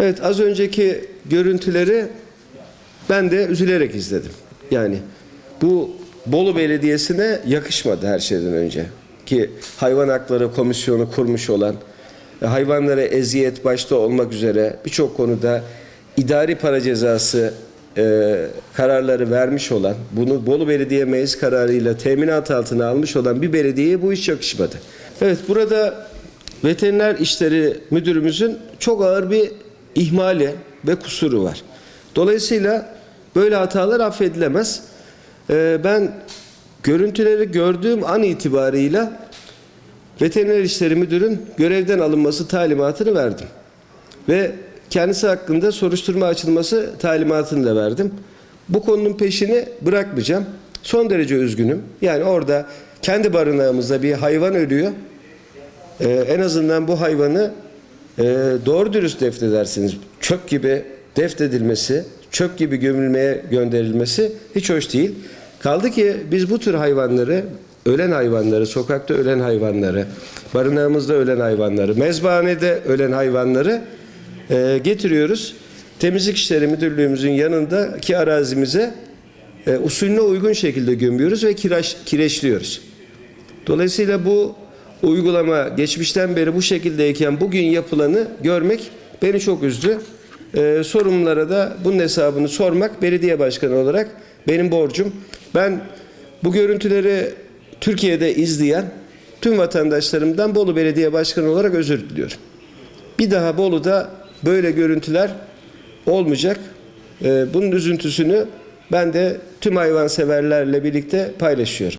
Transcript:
Evet az önceki görüntüleri ben de üzülerek izledim. Yani bu Bolu Belediyesi'ne yakışmadı her şeyden önce. Ki hayvan hakları komisyonu kurmuş olan, e, hayvanlara eziyet başta olmak üzere birçok konuda idari para cezası e, kararları vermiş olan, bunu Bolu Belediye Meclis kararıyla teminat altına almış olan bir belediyeye bu iş yakışmadı. Evet burada veteriner işleri müdürümüzün çok ağır bir ihmali ve kusuru var. Dolayısıyla böyle hatalar affedilemez. Ee, ben görüntüleri gördüğüm an itibarıyla veteriner işleri müdürün görevden alınması talimatını verdim. Ve kendisi hakkında soruşturma açılması talimatını da verdim. Bu konunun peşini bırakmayacağım. Son derece üzgünüm. Yani orada kendi barınağımızda bir hayvan ölüyor. Ee, en azından bu hayvanı e, doğru dürüst defnedersiniz. Çöp gibi defnedilmesi, çöp gibi gömülmeye gönderilmesi hiç hoş değil. Kaldı ki biz bu tür hayvanları, ölen hayvanları, sokakta ölen hayvanları, barınağımızda ölen hayvanları, mezbahanede ölen hayvanları e, getiriyoruz. Temizlik İşleri Müdürlüğümüzün yanındaki arazimize e, usulüne uygun şekilde gömüyoruz ve kireç, kireçliyoruz. Dolayısıyla bu uygulama geçmişten beri bu şekildeyken bugün yapılanı görmek beni çok üzdü. Ee, sorumlulara da bunun hesabını sormak belediye başkanı olarak benim borcum. Ben bu görüntüleri Türkiye'de izleyen tüm vatandaşlarımdan Bolu Belediye Başkanı olarak özür diliyorum. Bir daha Bolu'da böyle görüntüler olmayacak. Ee, bunun üzüntüsünü ben de tüm hayvanseverlerle birlikte paylaşıyorum.